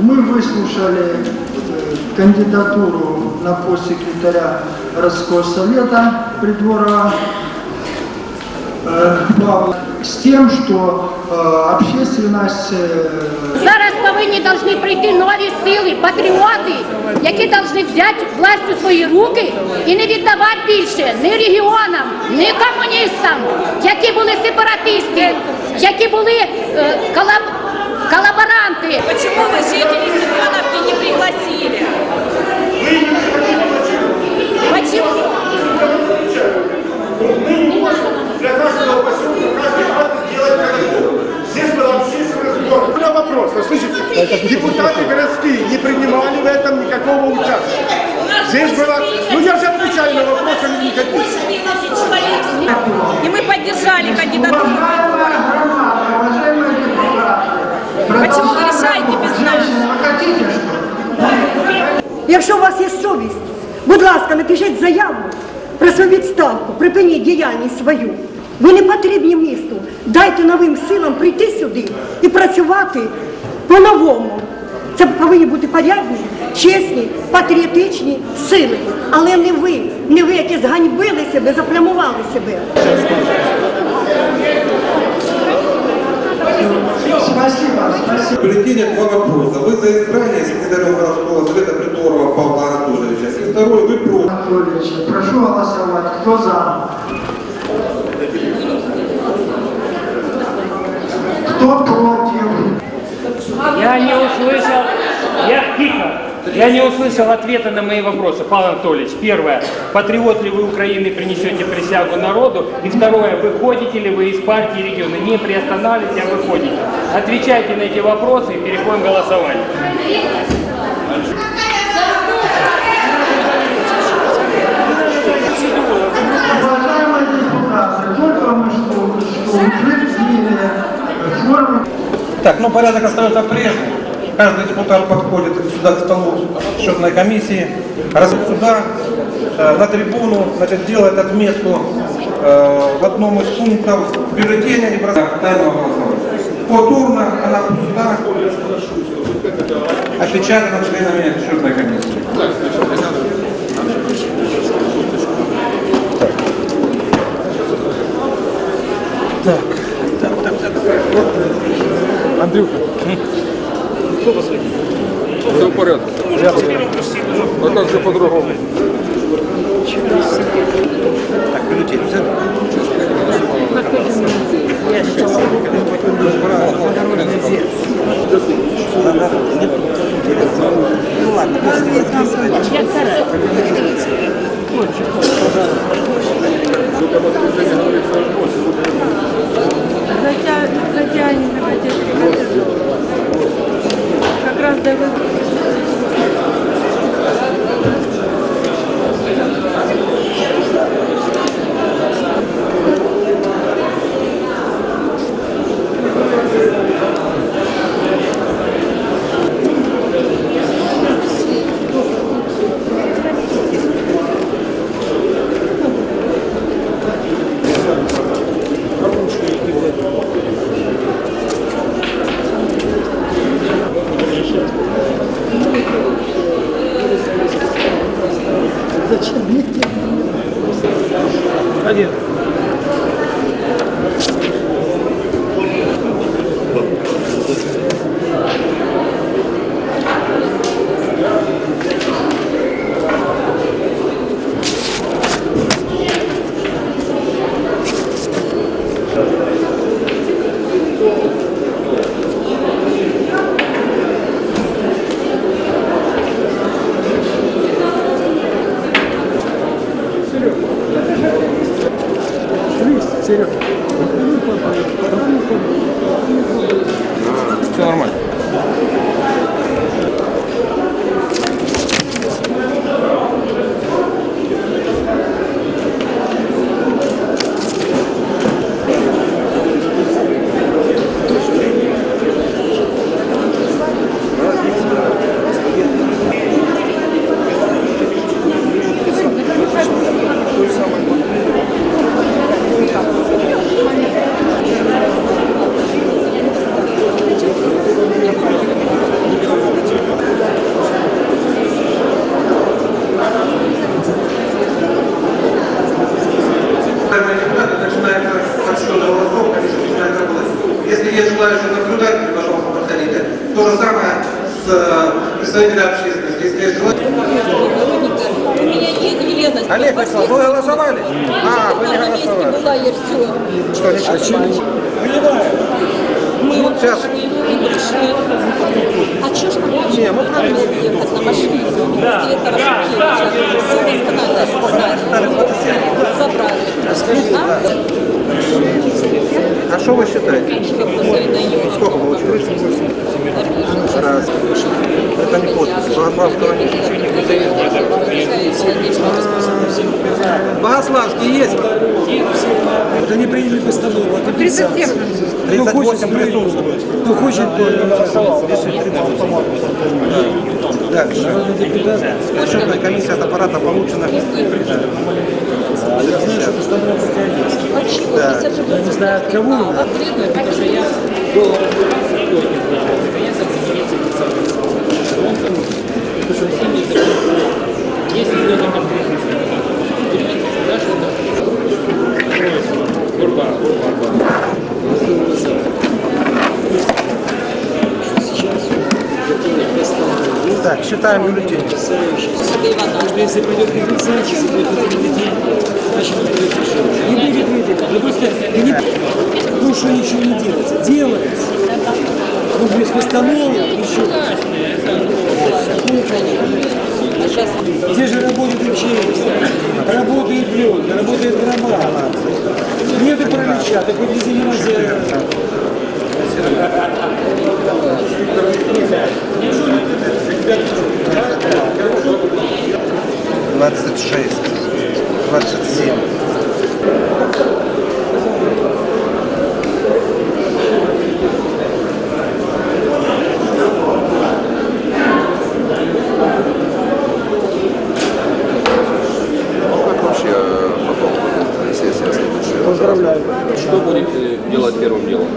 Мы выслушали э, кандидатуру на пост секретаря городского совета придворного э, Павла с тем, что э, общественность э, Зараз повинні повинні прийти нові сили, патріоти, які повинні взяти власть у свої руки і не віддавати більше ні регіонам, ні комуністам, які були сепаратисти, які були е, колаб... колаборанти. вопрос, они не хотите. И мы поддержали кандидатуру Егора. уважаемые депутаты, Почему вы решаете без нас? Вы хотите что? Якщо у вас є совість, будь ласка, напишіть заяву про свою відставку, припиніть діяльність свою. Ви не потрібні місту. Дайте новим силам прийти сюди і працювати по-новому. Це повинні бути порядні, чесні, патріотичні сили. Але не ви, не ви, які зганьбили себе, заплямували себе. Спасибо, спасибо. В бюллетене два вопроса. Вы за избрание секретарем городского совета Придорова Павла Анатольевича. И второй, вы против. Анатольевич, прошу голосовать. Кто за? Я не услышал ответа на мои вопросы, Павел Анатольевич. Первое, патриот ли вы Украины, принесете присягу народу? И второе, выходите ли вы из партии региона? Не приостанавливайтесь, а выходите. Отвечайте на эти вопросы и переходим к голосованию. Так, ну порядок остается прежним. Каждый депутат подходит сюда к столу счетной комиссии, раз сюда, э, на трибуну, значит, делает отметку э, в одном из пунктов бюллетеня и бросает. Тайного голосования. Повторно она пуста, опечатана членами счетной комиссии. Все в порядке. А как же по-другому? с представителями общественности. Если есть желание... Олег Вячеслав, вы голосовали? А, вы не голосовали. Была, я все... Что, ничего? А чем? Мы ну, вот сейчас. и пришли. А что ж мы можем? Не, мы правильно. Ехать на машине. Да, да, да. Забрали. Расскажи, а? да. А что вы считаете? А 37. 38 присутствует. Кто хочет, то. Дальше. Счетная комиссия от аппарата получена. Да. Я не знаю от кого. Так, считаем бюллетени. Потому что если придет компенсация, если будет это бюллетень, значит это будет решение. Не будет. Ну просто не... что ничего не делается. Делается. Ну без постановы еще. Где же работает учение? Работает лед, работает громада. Нету паралича, так вот нельзя. Двадцать шесть. Двадцать семь. Как вообще э, потом будет сессия следующая? Поздравляю. Что будете делать первым делом?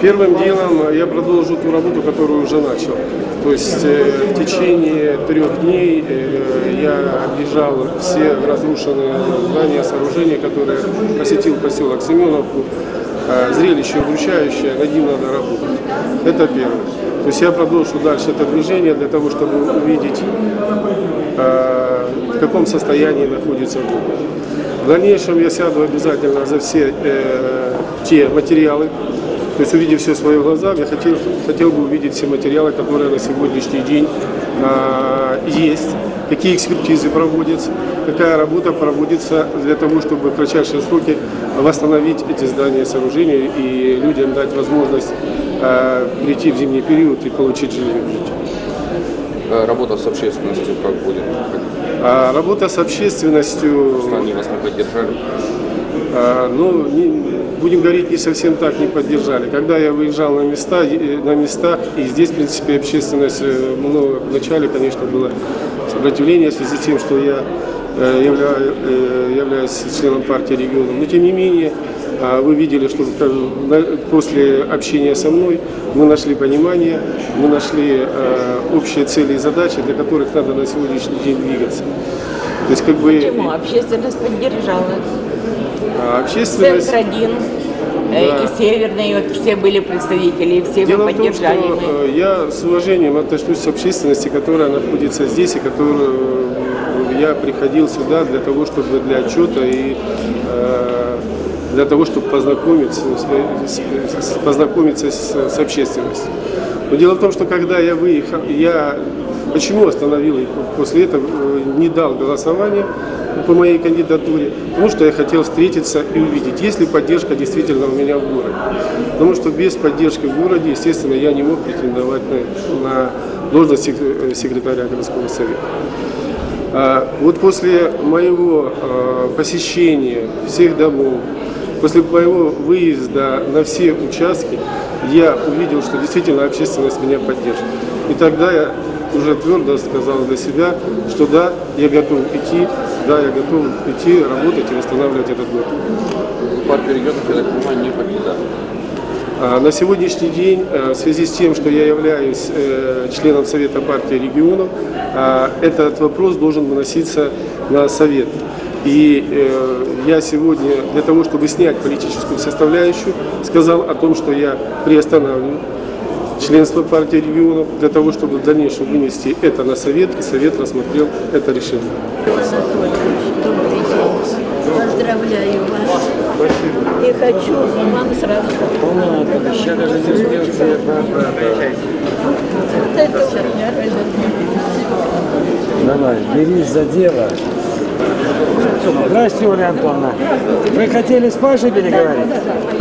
Первым делом я продолжу ту работу, которую уже начал. То есть э, в течение трех дней э, я объезжал все разрушенные здания, сооружения, которые посетил поселок Семеновку. Э, Зрелище удручающее, над ним надо работать. Это первое. То есть я продолжу дальше это движение для того, чтобы увидеть, в каком состоянии находится город. В дальнейшем я сяду обязательно за все те материалы, то есть увидев все в своих глазах, я хотел, хотел бы увидеть все материалы, которые на сегодняшний день а, есть, какие экспертизы проводятся, какая работа проводится для того, чтобы в кратчайшие сроки восстановить эти здания и сооружения и людям дать возможность а, прийти в зимний период и получить жилье. Э, Работа с общественностью как будет? А работа с общественностью... Они вас не поддержали? А, ну, не- будем говорить, не совсем так не поддержали. Когда я выезжал на места, на местах, и здесь, в принципе, общественность, э, много вначале, конечно, было сопротивление в связи с тем, что я э, явля- э, являюсь членом партии регионов. Но, тем не менее, а, вы видели, что после общения со мной мы нашли понимание, мы нашли э, общие цели и задачи, для которых надо на сегодняшний день двигаться. То есть, как бы, Почему? Общественность поддержала. А, общественность... Центр один э, Да. и Северный, вот все были представители, и все Дело вы в том, что поддержали. мы. э, я с уважением отношусь к общественности, которая находится здесь и которую э, я приходил сюда для того, чтобы для отчета и э, для того, чтобы познакомиться, познакомиться с, с общественностью. Но дело в том, что когда я выехал, я почему остановил их после этого, э, не дал голосования по моей кандидатуре, потому что я хотел встретиться и увидеть, есть ли поддержка действительно у меня в городе. Потому что без поддержки в городе, естественно, я не мог претендовать на, на должность э, секретаря городского совета. А, Вот после моего а, посещения всех домов, после моего выезда на все участки, я увидел, что действительно общественность меня поддержит. И тогда я уже твердо сказал для себя, что да, я готов идти, да, я готов идти, работать и восстанавливать этот город. Партию регионов, я так понимаю, не покидали. А, На сегодняшний день, э, в связи с тем, что я являюсь э, членом Совета партии регионов, а, этот вопрос должен выноситься на Совет. И э, я сегодня для того, чтобы снять политическую составляющую, сказал о том, что я приостанавливаю членство партии регионов для того, чтобы в дальнейшем вынести это на Совет, и Совет рассмотрел это решение. поздравляю вас. Спасибо. И хочу вам сразу. Ладно, сейчас даже не успел все Давай, берись за дело. Здравствуйте, Оля Антоновна. Вы хотели с Пашей переговорить?